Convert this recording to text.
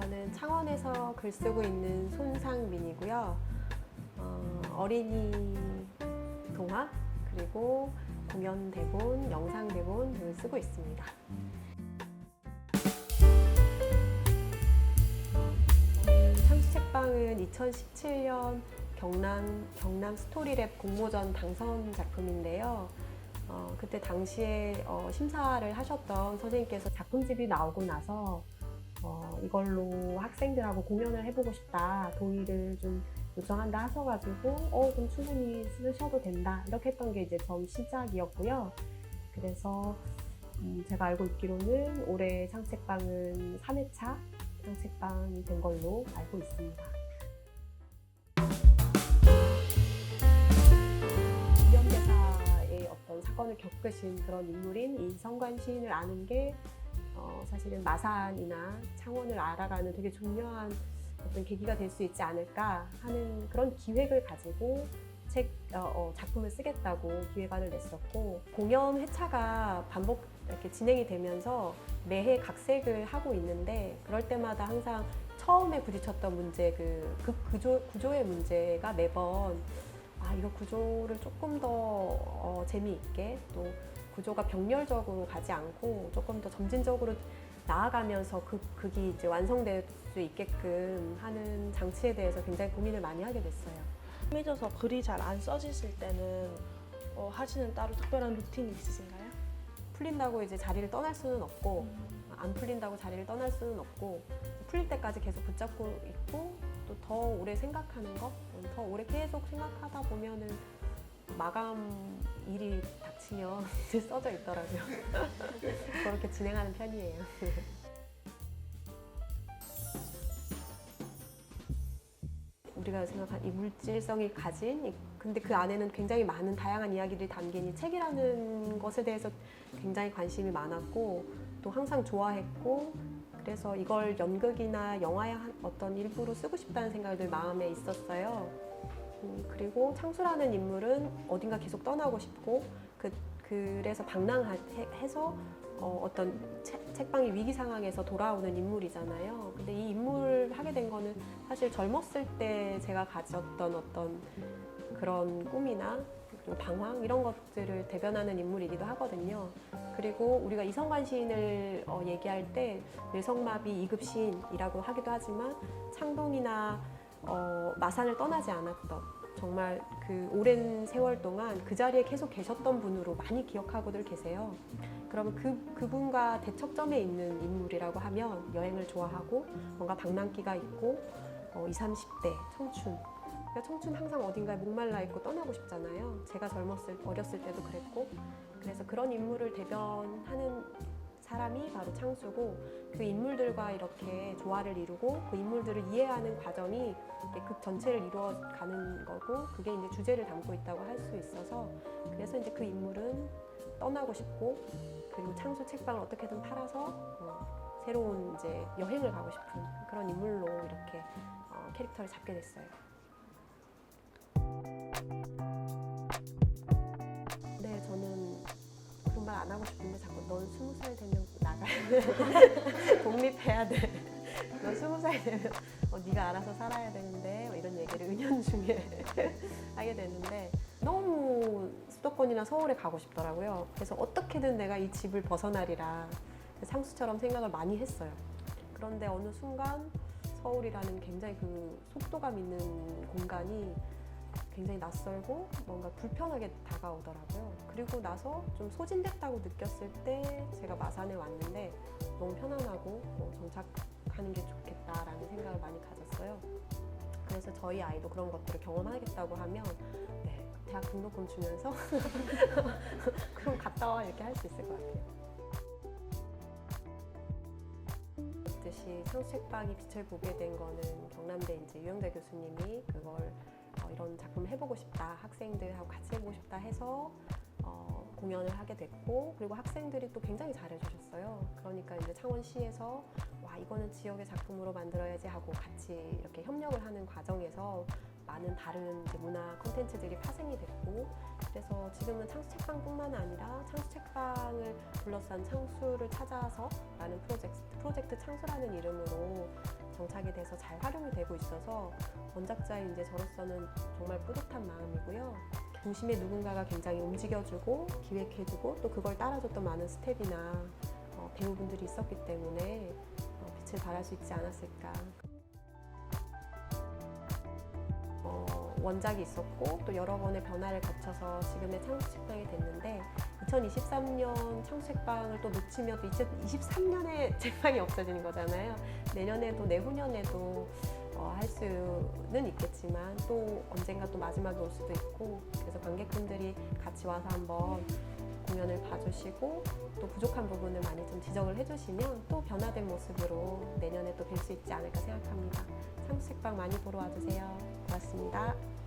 저는 창원에서 글 쓰고 있는 손상민이고요. 어, 어린이 동화 그리고 공연 대본, 영상 대본 등을 쓰고 있습니다. 창수 책방은 2017년 경남 경남 스토리랩 공모전 당선 작품인데요. 어, 그때 당시에 어, 심사를 하셨던 선생님께서 작품집이 나오고 나서 어, 이걸로 학생들하고 공연을 해보고 싶다. 도의를 좀 요청한다 하셔가지고, 어, 그럼 충분히 쓰셔도 된다. 이렇게 했던 게 이제 처음 시작이었고요. 그래서 음, 제가 알고 있기로는 올해 창책방은 3회차 창책방이 된 걸로 알고 있습니다. 이현대사의 어떤 사건을 겪으신 그런 인물인 이 성관 시인을 아는 게 어, 사실은 마산이나 창원을 알아가는 되게 중요한 어떤 계기가 될 수 있지 않을까 하는 그런 기획을 가지고 책 어, 어, 작품을 쓰겠다고 기획안을 냈었고 공연 회차가 반복 이렇게 진행이 되면서 매해 각색을 하고 있는데 그럴 때마다 항상 처음에 부딪혔던 문제 그, 그 구조, 구조의 문제가 매번 구조를 조금 더 어, 재미있게 또 구조가 병렬적으로 가지 않고 조금 더 점진적으로 나아가면서 그 극이 이제 완성될 수 있게끔 하는 장치에 대해서 굉장히 고민을 많이 하게 됐어요. 삐져서 글이 잘 안 써지실 때는 어, 하시는 따로 특별한 루틴이 있으신가요? 풀린다고 이제 자리를 떠날 수는 없고 안 풀린다고 자리를 떠날 수는 없고 풀릴 때까지 계속 붙잡고 있고 또 더 오래 생각하는 거, 더 오래 계속 생각하다 보면은 마감 일이 닥치면 써져 있더라고요. 그렇게 진행하는 편이에요. 우리가 생각한 이 물질성이 가진 이- 근데 그 안에는 굉장히 많은 다양한 이야기들이 담긴 이 책이라는 것에 대해서 굉장히 관심이 많았고 또 항상 좋아했고 그래서 이걸 연극이나 영화의 한- 어떤 일부로 쓰고 싶다는 생각이 늘 마음에 있었어요. 음, 그리고 창수라는 인물은 어딘가 계속 떠나고 싶고 그, 그래서 방랑해서 어, 어떤 책, 책방이 위기 상황에서 돌아오는 인물이잖아요. 근데 이 인물 하게 된 거는 사실 젊었을 때 제가 가졌던 어떤 그런 꿈이나 방황 이런 것들을 대변하는 인물이기도 하거든요. 그리고 우리가 이성관 시인을 어, 얘기할 때 뇌성마비 2급 시인이라고 하기도 하지만 창동이나 어, 마산을 떠나지 않았던 정말 그 오랜 세월 동안 그 자리에 계속 계셨던 분으로 많이 기억하고들 계세요. 그러면 그, 그분과 대척점에 있는 인물이라고 하면 여행을 좋아하고 뭔가 방랑기가 있고 어, 20, 30대 청춘 그러니까 청춘 항상 어딘가에 목말라 있고 떠나고 싶잖아요. 제가 젊었을 어렸을 때도 그랬고 그래서 그런 인물을 대변하는 사람이 바로 창수고 그 인물들과 이렇게 조화를 이루고 그 인물들을 이해하는 과정이 극 전체를 이루어 가는 거고 그게 이제 주제를 담고 있다고 할 수 있어서 그래서 이제 그 인물은 떠나고 싶고 그리고 창수 책방을 어떻게든 팔아서 어, 새로운 이제 여행을 가고 싶은 그런 인물로 이렇게 어, 캐릭터를 잡게 됐어요. 네, 저는 그런 말 안 하고 싶은데 자꾸 넌 스무 살 되면 나가야 돼. 독립해야 돼. 넌 스무 살 되면 어, 네가 알아서 살아야 되는데 뭐 이런 얘기를 은연중에 하게 되는데 너무 수도권이나 서울에 가고 싶더라고요. 그래서 어떻게든 내가 이 집을 벗어나리라 상수처럼 생각을 많이 했어요. 그런데 어느 순간 서울이라는 굉장히 그 속도감 있는 공간이 굉장히 낯설고 뭔가 불편하게 다가오더라고요. 그리고 나서 좀 소진됐다고 느꼈을 때 제가 마산에 왔는데 너무 편안하고 뭐 정착하는 게 좋겠다라는 생각을 많이 가졌어요. 그래서 저희 아이도 그런 것들을 경험하겠다고 하면 네, 대학 등록금 주면서 그럼 갔다 와 이렇게 할 수 있을 것 같아요. 듯이 창책방이 빛을 보게 된 거는 경남대 이제 유영대 교수님이 그걸 어, 이런 작품을 해보고 싶다 학생들하고 같이 해보고 싶다 해서 어, 공연을 하게 됐고 그리고 학생들이 또 굉장히 잘해주셨어요. 그러니까 이제 창원시에서 와 이거는 지역의 작품으로 만들어야지 하고 같이 이렇게 협력을 하는 과정에서 많은 다른 문화 콘텐츠들이 파생이 됐고 그래서 지금은 창수 책방뿐만 아니라 창수 책방을 둘러싼 창수를 찾아서라는 프로젝트 프로젝트 창수라는 이름으로 정착이 돼서 잘 활용이 되고 있어서 원작자의 이제 저로서는 정말 뿌듯한 마음이고요. 중심에 누군가가 굉장히 움직여주고 기획해주고 또 그걸 따라줬던 많은 스텝이나 어, 배우분들이 있었기 때문에 어, 빛을 발할 수 있지 않았을까. 어, 원작이 있었고 또 여러 번의 변화를 거쳐서 지금의 창식빵이 됐는데 2023년 창식빵을 또 놓치면 또 2023년에 책방이 없어지는 거잖아요. 내년에도 내후년에도 어, 할 수는 있겠지만 또 언젠가 또 마지막에 올 수도 있고 그래서 관객분들이 같이 와서 한번 공연을 봐주시고 또 부족한 부분을 많이 좀 지적을 해주시면 또 변화된 모습으로 내년에 또 뵐 수 있지 않을까 생각합니다. 창식빵 많이 보러 와주세요. 고맙습니다.